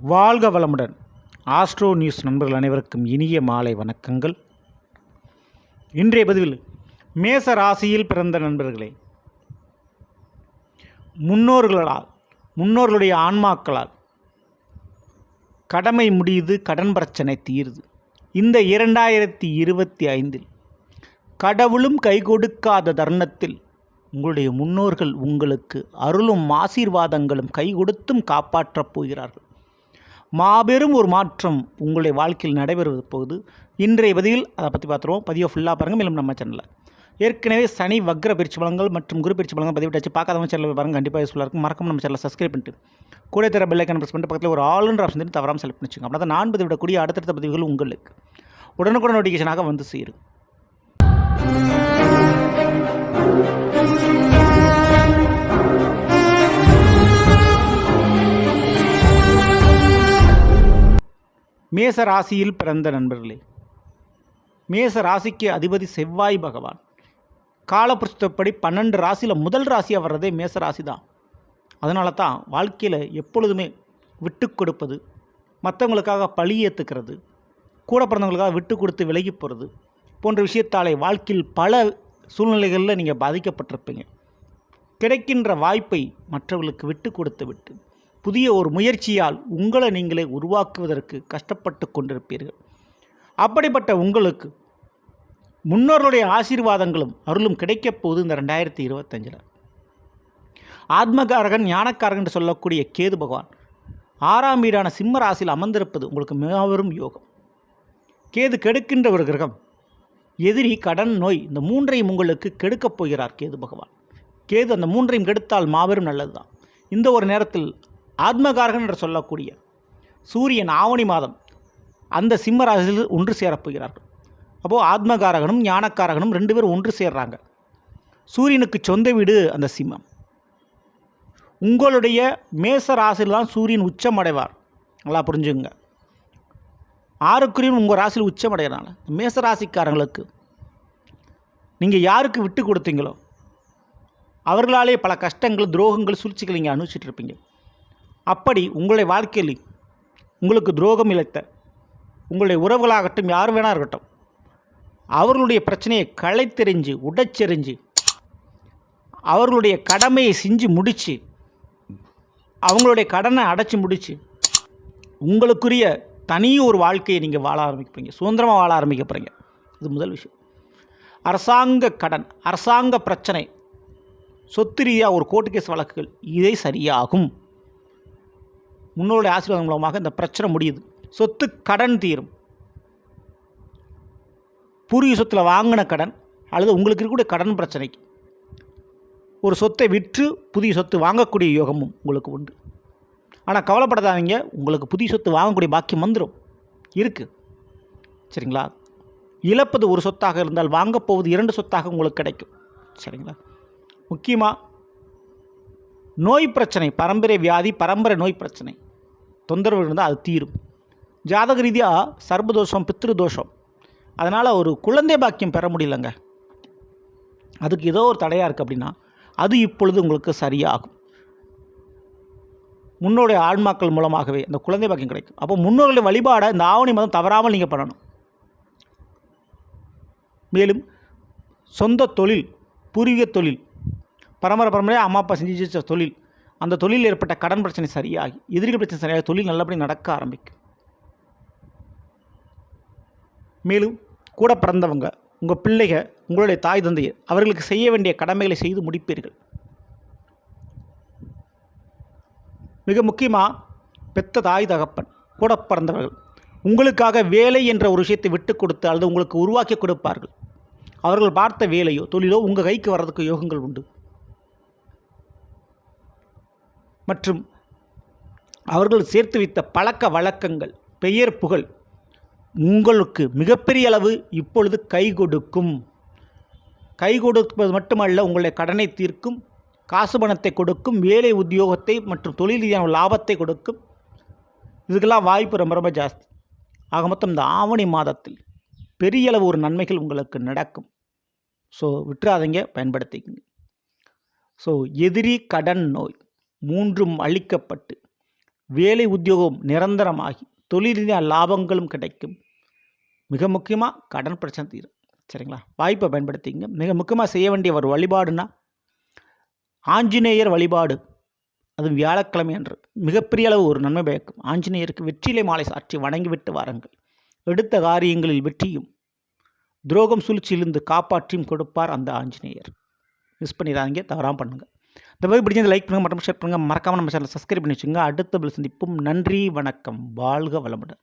வாழ்க வளமுடன். Astro news நண்பர்கள் அனைவருக்கும் இனிய மாலை வணக்கங்கள். இன்றைய பதிவில் மேச ராசியில் பிறந்த நண்பர்களே முன்னோர்களால் முன்னோர்களுடைய ஆன்மாக்களால் கடமை முடியுது கடன் பிரச்சனை தீருது. இந்த இரண்டாயிரத்தி இருபத்தி ஐந்தில் கடவுளும் கை கொடுக்காத தருணத்தில் உங்களுடைய முன்னோர்கள் உங்களுக்கு அருளும் ஆசீர்வாதங்களும் கை கொடுத்தும் காப்பாற்றப் போகிறார்கள். மாபெரும் ஒரு மாற்றம் உங்களுடைய வாழ்க்கையில் நடைபெறுவது போகுது. இன்றைய பதிவில் அதை பற்றி பார்த்துருவோம். பதிவை ஃபுல்லாக பாருங்கள் மேலும் நம்ம சேனலில் ஏற்கனவே சனி வக்ர பயிற்சி பலங்கள் மற்றும் குரு பயிற்சி பலங்கள் பதிவிட்டாச்சு பார்க்காதவங்க சேனலில் பாருங்கள் கண்டிப்பாக யூஸ்ஃபுல்லாக இருக்கும். மறக்காம நம்ம சேனலில் சப்ஸ்கிரைப் பண்ணிட்டு. கூட தர பெல்லைக்கன் ப்ரெஸ் பண்ணிட்டு பக்கத்தில் ஒரு ஆளுன்ற ஆப்ஷன் தவறாமல் செலக்ட் பண்ணிச்சுங்க அப்படின்னா தான் நான் பதிவிடக்கூடிய அடுத்தடுத்த பதிவுகள் உங்களுக்கு உடனுக்குடன் நோட்டிஃபிகேஷனாக வந்து சேரும். மேச ராசியில் பிறந்த நண்பர்களே மேச ராசிக்கு அதிபதி செவ்வாய் பகவான். காலப்புருஷப்படி பன்னெண்டு ராசியில் முதல் ராசியாக வர்றதே மேச ராசி தான் அதனால தான் வாழ்க்கையில் எப்பொழுதுமே விட்டு கொடுப்பது மற்றவங்களுக்காக பழி ஏற்றுக்கிறது கூட பிறந்தவங்களுக்காக விட்டு கொடுத்து விலகி போகிறது போன்ற விஷயத்தாலே வாழ்க்கையில் பல சூழ்நிலைகளில் நீங்கள் பாதிக்கப்பட்டிருப்பீங்க. கிடைக்கின்ற வாய்ப்பை மற்றவர்களுக்கு விட்டு கொடுத்து விட்டு புதிய ஒரு முயற்சியால் உங்களை நீங்களே உருவாக்குவதற்கு கஷ்டப்பட்டு கொண்டிருப்பீர்கள். அப்படிப்பட்ட உங்களுக்கு முன்னோர்களுடைய ஆசீர்வாதங்களும் அருளும் கிடைக்கப் போகுது இந்த ரெண்டாயிரத்தி இருபத்தஞ்சில். ஆத்மகாரகன் ஞானக்காரகன் என்று சொல்லக்கூடிய கேது பகவான் ஆறாம் வீடான சிம்ம ராசியில் அமர்ந்திருப்பது உங்களுக்கு மிகவும் யோகம். கேது கெடுக்கின்ற ஒரு கிரகம் எதிரி கடன் நோய் இந்த மூன்றையும் உங்களுக்கு கெடுக்கப் போகிறார் கேது பகவான். கேது அந்த மூன்றையும் கெடுத்தால் மாபெரும் நல்லது தான் இந்த ஒரு நேரத்தில் ஆத்மகாரகன் என்று சொல்லக்கூடிய சூரியன் ஆவணி மாதம் அந்த சிம்ம ராசியில் ஒன்று சேரப்போகிறார்கள் அப்போது ஆத்மகாரகனும் ஞானக்காரகனும் ரெண்டு பேரும் ஒன்று சேர்றாங்க. சூரியனுக்கு சொந்த வீடு அந்த சிம்மம். உங்களுடைய மேச ராசியில் தான் சூரியன் உச்சமடைவார். நல்லா புரிஞ்சுங்க ஆறுக்குரியும் உங்கள் ராசியில் உச்சம் அடைகிறனால மேச ராசிக்காரங்களுக்கு நீங்கள் யாருக்கு விட்டு கொடுத்தீங்களோ அவர்களாலே பல கஷ்டங்கள் துரோகங்கள் சூழ்ச்சிகள் நீங்கள் அனுபவிச்சுட்டு இருப்பீங்க. அப்படி உங்களுடைய வாழ்க்கையில் உங்களுக்கு துரோகம் இழைத்த உங்களுடைய உறவுகளாகட்டும் யார் வேணா இருக்கட்டும் அவர்களுடைய பிரச்சனையை களைத்தெறிஞ்சு உடைச்செறிஞ்சு அவர்களுடைய கடமையை செஞ்சு முடித்து அவங்களுடைய கடனை அடைச்சி முடித்து உங்களுக்குரிய தனி ஒரு வாழ்க்கையை நீங்கள் வாழ ஆரம்பிப்பீங்க சுதந்திரமாக வாழ ஆரம்பிக்க போகிறீங்க இது முதல் விஷயம். அரசாங்க கடன் அரசாங்க பிரச்சனை சொத்து ரீதியாக ஒரு கோர்ட்டு கேஸ் வழக்குகள் இதை சரியாகும். முன்னோருடைய ஆசீர்வாதம் மூலமாக இந்த பிரச்சனை முடியுது. சொத்து கடன் தீரும். பூர்வீக சொத்தில் வாங்கின கடன் அல்லது உங்களுக்கு இருக்கக்கூடிய கடன் பிரச்சனைக்கு. ஒரு சொத்தை விற்று புதிய சொத்து வாங்கக்கூடிய யோகமும் உங்களுக்கு உண்டு. ஆனால் கவலைப்படாதீங்க. உங்களுக்கு புதிய சொத்து வாங்கக்கூடிய பாக்கியம் வந்துடும் இருக்குது சரிங்களா? இழப்பது ஒரு சொத்தாக இருந்தால் வாங்கப் போவது இரண்டு சொத்தாக உங்களுக்கு கிடைக்கும். சரிங்களா? முக்கியமாக நோய் பிரச்சனை பரம்பரை வியாதி பரம்பரை நோய் பிரச்சனை. தொந்தரவு இருந்தால் அது தீரும். ஜாதக ரீதியாக சர்பதோஷம் பித்ருதோஷம். அதனால் ஒரு குழந்தை பாக்கியம் பெற முடியலங்க. அதுக்கு ஏதோ ஒரு தடையாக இருக்குது அப்படின்னா அது இப்பொழுது உங்களுக்கு சரியாகும். முன்னோடைய ஆன்மாக்கள் மூலமாகவே அந்த குழந்தை பாக்கியம் கிடைக்கும். அப்போ முன்னோர்களுடைய வழிபாடை இந்த ஆவணி மதம் தவறாமல் நீங்கள் பண்ணணும். மேலும் சொந்த தொழில் பூர்வீக தொழில் பரம்பரை பரம்பரையாக அம்மா அப்பா செஞ்சு தொழில் அந்த தொழிலில் ஏற்பட்ட கடன் பிரச்சனை சரியாகி எதிரிகள் பிரச்சனை சரியாகி தொழில் நல்லபடி நடக்க ஆரம்பிக்கும். மேலும் கூட பிறந்தவங்க உங்கள் பிள்ளைக உங்களுடைய தாய் தந்தையர் அவர்களுக்கு செய்ய வேண்டிய கடமைகளை செய்து முடிப்பீர்கள். மிக முக்கியமாக பெத்த தாய் தகப்பன் கூட பிறந்தவர்கள் உங்களுக்காக வேலை என்ற ஒரு விஷயத்தை விட்டு கொடுத்து அல்லது உங்களுக்கு உருவாக்கி கொடுப்பார்கள். அவர்கள் பார்த்த வேலையோ தொழிலோ உங்கள் கைக்கு வர்றதுக்கு யோகங்கள் உண்டு. மற்றும் அவர்கள் சேர்த்து வைத்த பழக்க வழக்கங்கள் பெயர் புகழ் உங்களுக்கு மிகப்பெரிய அளவு இப்பொழுது கை கொடுக்கும். கை கொடுப்பது மட்டுமல்ல உங்களுடைய கடனை தீர்க்கும் காசு பணத்தை கொடுக்கும் வேலை உத்தியோகத்தை மற்றும் தொழில் ரீதியான லாபத்தை கொடுக்கும். இதுக்கெல்லாம் வாய்ப்பு ரொம்ப ரொம்ப ஜாஸ்தி. ஆக மொத்தம் இந்த ஆவணி மாதத்தில் பெரிய அளவு ஒரு நன்மைகள் உங்களுக்கு நடக்கும். ஸோ விட்டுறாதீங்க பயன்படுத்திக்கங்க. ஸோ எதிரி கடன் நோய். மூன்றும் அழிக்கப்பட்டு வேலை உத்தியோகம் நிரந்தரமாகி தொழில் ரீதியாக லாபங்களும் கிடைக்கும். மிக முக்கியமாக கடன் பிரச்சனை தீரும். சரிங்களா? வாய்ப்பை பயன்படுத்திங்க மிக முக்கியமாக செய்ய வேண்டிய ஒரு வழிபாடுனா ஆஞ்சநேயர் வழிபாடு. அதுவும் வியாழக்கிழமை அன்று. மிகப்பெரிய அளவு ஒரு நன்மை பயக்கும். ஆஞ்சநேயருக்கு வெற்றிலை மாலை சாற்றி வணங்கிவிட்டு வாருங்கள். எடுத்த காரியங்களில் வெற்றியும் துரோகம் சூழ்ச்சியிலிருந்து காப்பாற்றியும் கொடுப்பார் அந்த ஆஞ்சநேயர். மிஸ் பண்ணிடாதீங்க. தவறாமல் பண்ணுங்கள் இந்த மாதிரி பிடிச்சது லைக் பண்ணுங்கள் மற்றும் ஷேர் பண்ணுங்கள் மறக்காமல் நம்ம சேனலை சப்ஸ்கிரைப் பண்ணி வச்சுங்க அடுத்த பில் சந்திப்பும். நன்றி வணக்கம். வாழ்க வளமுடன்.